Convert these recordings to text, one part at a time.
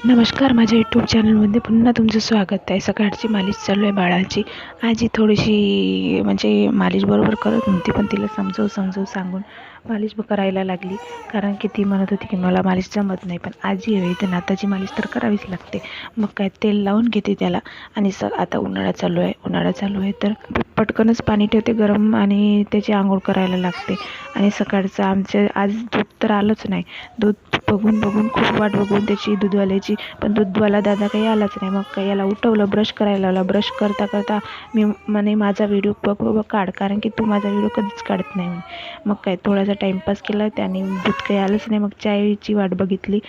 नमस्कार माझ्या यूट्यूब चॅनलमध्ये पुन्हा तुमचं स्वागत आहे. सकाळची मालिश चालू आहे बाळाची. आजी थोडीशी म्हणजे मालिश बरोबर करत नव्हती पण तिला समजावून समजावून सांगून मालिश करायला लागली. कारण की ती म्हणत होती की मला मालिश जमत नाही पण आजी हवी तर नाताची मालिश तर करावीच लागते. मग काय तेल लावून घेते त्याला. आणि स आता उन्हाळा चालू आहे. उन्हाळा चालू आहे तर पटकनच पाणी ठेवते गरम आणि त्याची आंघोळ करायला लागते. आणि सकाळचं आमच्या आज दूध तर आलंच नाही. दूध बघून बघून खूप वाट बघून त्याची दूधवाल्याची पण दूधवाला दादा काही आलाच नाही. मग काही याला उठवलं ब्रश करायला लावला. ब्रश करता करता मी म्हणे माझा व्हिडिओ बघ बघ काढ. कारण की तू माझा व्हिडिओ कधीच काढत नाही म्हणे. मग काय थोडासा टाईमपास केला त्याने. दूध काही आलंच नाही. मग चायची वाट बघितली.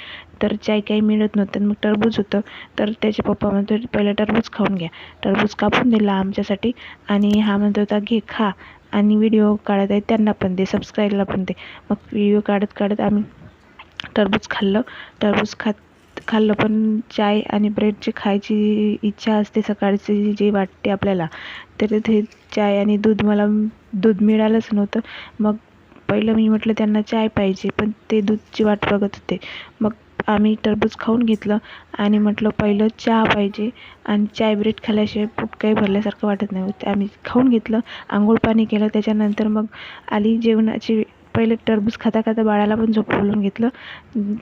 तर चाय काही मिळत नव्हतं. मग टरबूज होतं. तर त्याचे पप्पा म्हणतो पहिलं टरबूज खाऊन घ्या. टरबूज कापून दिला आमच्यासाठी. आणि हा म्हणतो होता घे खा. आणि व्हिडिओ काढत आहे त्यांना पण दे सबस्क्राईबला पण दे. मग व्हिडिओ काढत काढत आम्ही टरबूज खाल्लं. टरबूज खात खाल्लं पण चाय आणि ब्रेडची खायची इच्छा असते सकाळची जी वाटते आपल्याला. तर ते चाय आणि दूध मला दूध मिळालंच नव्हतं. मग पहिलं मी म्हटलं त्यांना चाय पाहिजे पण ते दूधची वाट बघत होते. मग आम्ही टरबूज खाऊन घेतलं आणि म्हटलं पहिलं चहा पाहिजे आणि चाय ब्रेड खाल्ल्याशिवाय पोट काही भरल्यासारखं वाटत नाही. होतं आम्ही खाऊन घेतलं आंघोळ पाणी केलं त्याच्यानंतर मग आली जेवणाची पहिले टरबूज खाता खाता बाळाला पण झोपवून घेतलं.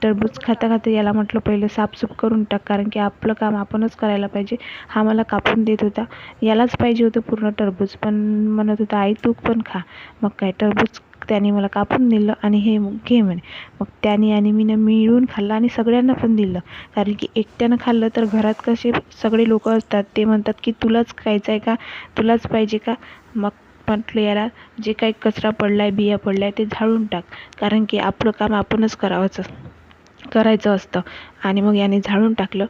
टरबूज खाता खाता याला म्हटलं पहिलं साफसूफ करून टाक कारण की आपलं काम आपणच करायला पाहिजे. हा मला कापून देत होता. यालाच पाहिजे होतं पूर्ण टरबूज पण म्हणत होता आई तू पण खा. मग काय टरबूज त्याने मला कापून दिलं आणि हे घे म्हणे. मग त्याने आणि मी मिळून खाल्लं आणि सगळ्यांना पण दिलं. कारण की एकट्यानं खाल्लं तर घरात कसे सगळे लोक असतात ते म्हणतात की तुलाच खायचं आहे का? तुलाच पाहिजे का? मग म्हटलं याला जे काही कचरा पडला आहे बिया पडल्या ते झाडून टाक. कारण की आपलं काम आपणच करावंच करायचं असतं. आणि मग याने झाडून टाकलं.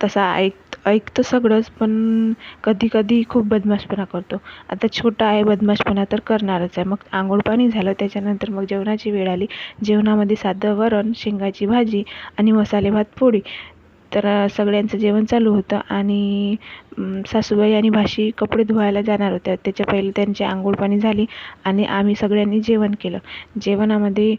तसा ऐक ऐकतं सगळंच पण कधी कधी खूप बदमाशपणा करतो. आता छोटा आहे बदमाशपणा तर करणारच आहे. मग आंघोळ पाणी झालं त्याच्यानंतर मग जेवणाची वेळ आली. जेवणामध्ये साधं वरण शेंगाची भाजी आणि मसाले भात पोळी. तर सगळ्यांचं जेवण चालू होतं आणि सासूबाई आणि भाशी कपडे धुवायला जाणार होत्या. त्याच्या पहिले त्यांची आंघोळ पाणी झाली आणि आम्ही सगळ्यांनी जेवण केलं. जेवणामध्ये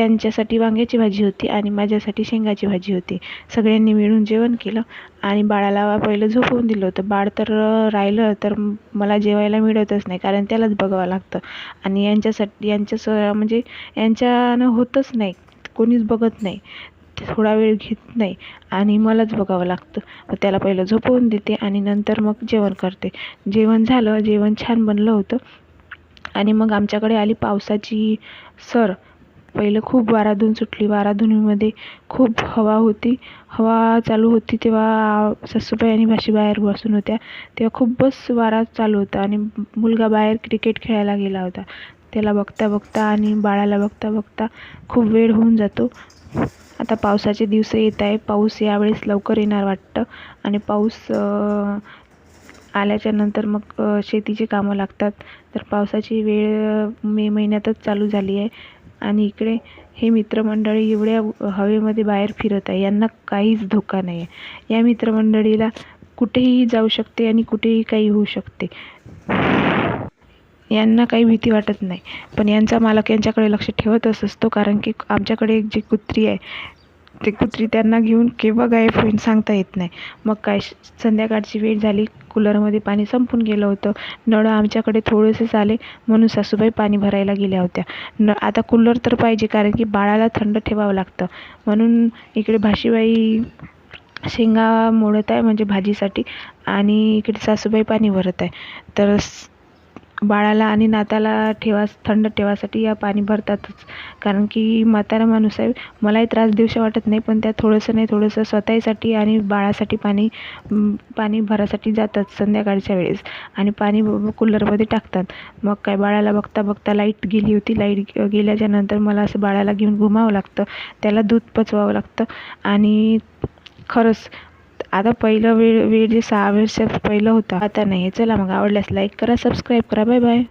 त्यांच्यासाठी वांग्याची भाजी होती आणि माझ्यासाठी शेंगाची भाजी होती. सगळ्यांनी मिळून जेवण केलं आणि बाळाला पहिलं झोपवून दिलं होतं. बाळ तर राहिलं तर मला जेवायला मिळतच नाही कारण त्यालाच बघावं लागतं. आणि यांच्यासाठी यांच्या म्हणजे यांच्यानं होतच नाही. कोणीच बघत नाही. थोडा वेळ घेत नाही आणि मलाच बघावं लागतं. त्याला पहिलं झोपवून देते आणि नंतर मग जेवण करते. जेवण झालं जेवण छान बनलं होतं. आणि मग आमच्याकडे आली पावसाची सर. पहिलं खूप वाराधून सुटली. वाराधुनीमध्ये खूप हवा होती. हवा चालू होती तेव्हा सासूबाई आणि भाशी बाहेर बसून होत्या. तेव्हा खूपच वारा चालू होता आणि मुलगा बाहेर क्रिकेट खेळायला गेला होता. त्याला बघता बघता आणि बाळाला बघता बघता खूप वेळ होऊन जातो. आता पावसाचे दिवस येत आहे. पाऊस यावेळेस लवकर येणार वाटतं. आणि पाऊस आल्याच्यानंतर मग शेतीची कामं लागतात. तर पावसाची वेळ मे महिन्यातच चालू झाली आहे. आणि इकडे हे मित्रमंडळी एवढ्या हवेमध्ये बाहेर फिरत आहे. यांना काहीच धोका नाही आहे या मित्रमंडळीला कुठेही जाऊ शकते आणि कुठेही काही होऊ शकते. यांना काही भीती वाटत नाही. पण यांचा मालक यांच्याकडे लक्ष ठेवतच असतो कारण की आमच्याकडे एक जी कुत्री आहे ते कुत्री त्यांना घेऊन केव्हा गायब होईल सांगता येत नाही. मग काय संध्याकाळची वेळ झाली कूलरमध्ये पाणी संपून गेलं होतं. नळ आमच्याकडे थोडेसेच आले म्हणून सासूबाई पाणी भरायला गेल्या होत्या. न आता कूलर तर पाहिजे कारण की बाळाला थंड ठेवावं लागतं. म्हणून इकडे भाशीबाई शेंगा मोडत आहे म्हणजे भाजीसाठी आणि इकडे सासूबाई पाणी भरत आहे. तर बाळाला आणि नाताला ठेवा थंड ठेवासाठी या पाणी भरतातच. कारण की म्हातारा माणूस आहे मलाही त्रास देऊशा वाटत नाही पण त्या थोडंसं नाही थोडंसं स्वतःसाठी आणि बाळासाठी पाणी पाणी भरासाठी जातात संध्याकाळच्या वेळेस. आणि पाणी कूलरमध्ये टाकतात. मग काय बाळाला बघता बघता लाइट गेली होती. लाइट गेल्याच्यानंतर मला असं बाळाला घेऊन घुमावं लागतं. त्याला दूध पचवावं लागतं. आणि खरंच आता पहिलं वेळ वेळ जे सहा वर्षात पहिलं होतं आता नाही. चला मग आवडल्यास लाईक करा सबस्क्राईब करा. Bye bye